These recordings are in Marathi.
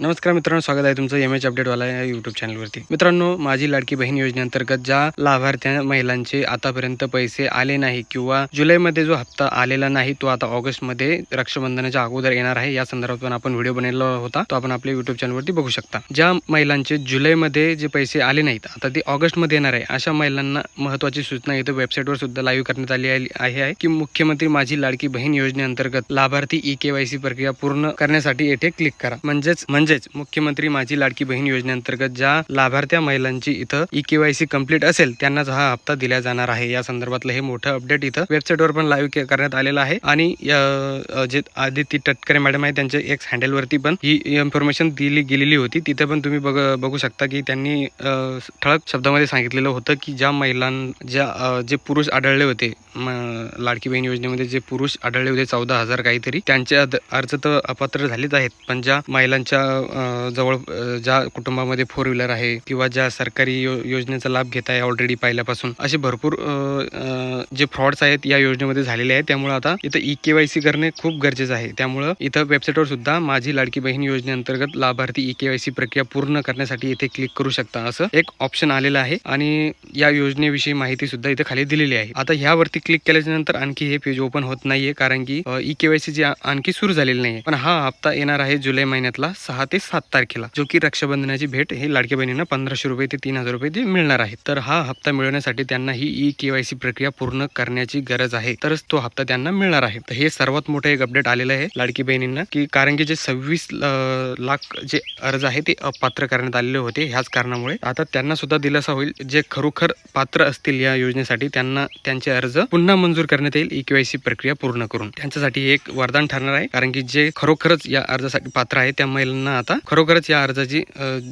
नमस्कार मित्रांनो स्वागत आहे तुमचं एम एच अपडेटवाला या यूट्यूब चॅनलवरती मित्रांनो माझी लाडकी बहीण योजनेअंतर्गत ज्या लाभार्थ्या महिलांचे आतापर्यंत पैसे आले नाही किंवा जुलैमध्ये जो हप्ता आलेला नाही तो आता ऑगस्टमध्ये रक्षाबंधनाच्या अगोदर येणार आहे. या संदर्भात पण आपण व्हिडिओ बनवला होता तो आपण आपल्या युट्यूब चॅनलवरती बघू शकता. ज्या महिलांचे जुलैमध्ये जे पैसे आले नाहीत आता ते ऑगस्टमध्ये येणार आहे. अशा महिलांना महत्वाची सूचना इथं वेबसाईटवर सुद्धा लाईव्ह करण्यात आली आहे की मुख्यमंत्री माझी लाडकी बहीण योजनेअंतर्गत लाभार्थी ई केवायसी प्रक्रिया पूर्ण करण्यासाठी येथे क्लिक करा. म्हणजेच म्हणजे म्हणजेच मुख्यमंत्री माझी लाडकी बहीण योजनेअंतर्गत ज्या लाभार्थ्या महिलांची इथं ई केवायसी कंप्लीट असेल त्यांनाच हा हप्ता दिला जाणार आहे. या संदर्भातलं हे मोठं अपडेट इथं वेबसाईटवर पण लाईव्ह करण्यात आलेलं आहे. आणि जे आदिती तटकरे मॅडम आहे त्यांच्या एक्स हँडलवरती पण ही इन्फॉर्मेशन दिली गेलेली होती. तिथे पण तुम्ही बघ बघू शकता की त्यांनी ठळक शब्दामध्ये सांगितलेलं होतं की ज्या महिलां ज्या जे पुरुष आढळले होते म, लाडकी बहीण योजनेमध्ये जे पुरुष आढळले होते चौदा हजार काहीतरी त्यांचे अर्ज तर अपात्र झालेच आहेत. पण ज्या महिलांच्या जवळ ज्या कुटुंबामध्ये फोर व्हीलर आहे किंवा ज्या सरकारी यो योजनेचा लाभ घेत आहे ऑलरेडी पहिल्यापासून असे भरपूर जे फ्रॉड्स आहेत या योजनेमध्ये झालेले आहेत. त्यामुळे आता इथं ई के वाय सी करणे खूप गरजेचं आहे. त्यामुळं इथं वेबसाईटवर सुद्धा माझी लाडकी बहीण योजनेअंतर्गत लाभार्थी ई के वाय सी प्रक्रिया पूर्ण करण्यासाठी इथे क्लिक करू शकता. असं एक ऑप्शन आलेलं आहे आणि या योजनेविषयी माहिती सुद्धा इथे खाली दिलेली आहे. आता ह्यावरती क्लिक केल्याच्यानंतर आणखी हे पेज ओपन होत नाहीये कारण की ई केवायसी जी आणखी सुरू झालेली नाही पण हा हप्ता येणार आहे जुलै महिन्यातला सहा ते सात तारखेला जो की रक्षाबंधनाची भेट हे लाडक्या बहिणींना पंधराशे रुपये ते तीन हजार रुपये ते मिळणार आहे. तर हा हप्ता मिळवण्यासाठी त्यांना ही ई केवायसी प्रक्रिया पूर्ण करण्याची गरज आहे. तरच तो हप्ता त्यांना मिळणार आहे. तर हे सर्वात मोठं एक अपडेट आलेलं आहे लाडकी बहिणींना की कारण की जे सव्वीस लाख जे अर्ज आहे ते अपात्र करण्यात आलेले होते ह्याच कारणामुळे आता त्यांना सुद्धा दिलासा होईल. जे खरोखर पात्र असतील या योजनेसाठी त्यांना त्यांचे अर्ज पुन्हा मंजूर करण्यात येईल ई केवायसी प्रक्रिया पूर्ण करून. त्यांच्यासाठी एक वरदान ठरणार आहे. कारण की जे खरोखरच या अर्जासाठी पात्र आहे त्या महिलांना आता खरोखरच या अर्जाची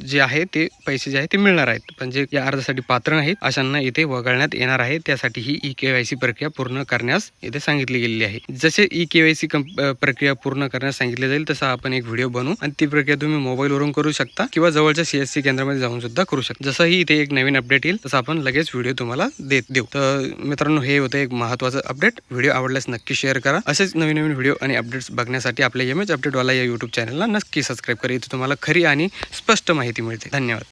जे आहे ते पैसे जे आहे ते मिळणार आहेत. पण जे या अर्जासाठी पात्र नाहीत अशांना इथे वगळण्यात येणार आहे. त्यासाठी ही ई केवायसी प्रक्रिया पूर्ण करण्यास इथे सांगितली गेलेली आहे. जसे ई केवायसी प्रक्रिया पूर्ण करण्यास सांगितले जाईल तसा आपण एक व्हिडिओ बनवू. आणि ती प्रक्रिया तुम्ही मोबाईलवरून करू शकता किंवा जवळच्या सीएससी केंद्रामध्ये जाऊन सुद्धा करू शकता. जसंही इथे एक नवीन अपडेट येईल तसं आपण लगेच व्हिडिओ तुम्हाला देत देऊ. तर मित्रांनो हे होतं एक महत्वाचं अपडेट. व्हिडिओ आवडल्यास नक्की शेअर करा. असेच नवीन नवीन व्हिडिओ आणि अपडेट्स बघण्यासाठी आपल्या एम एच अपडेटवाला या युट्यूब चॅनलला नक्की सबस्क्राईब करा. इथं तुम्हाला खरी आणि स्पष्ट माहिती मिळते. धन्यवाद.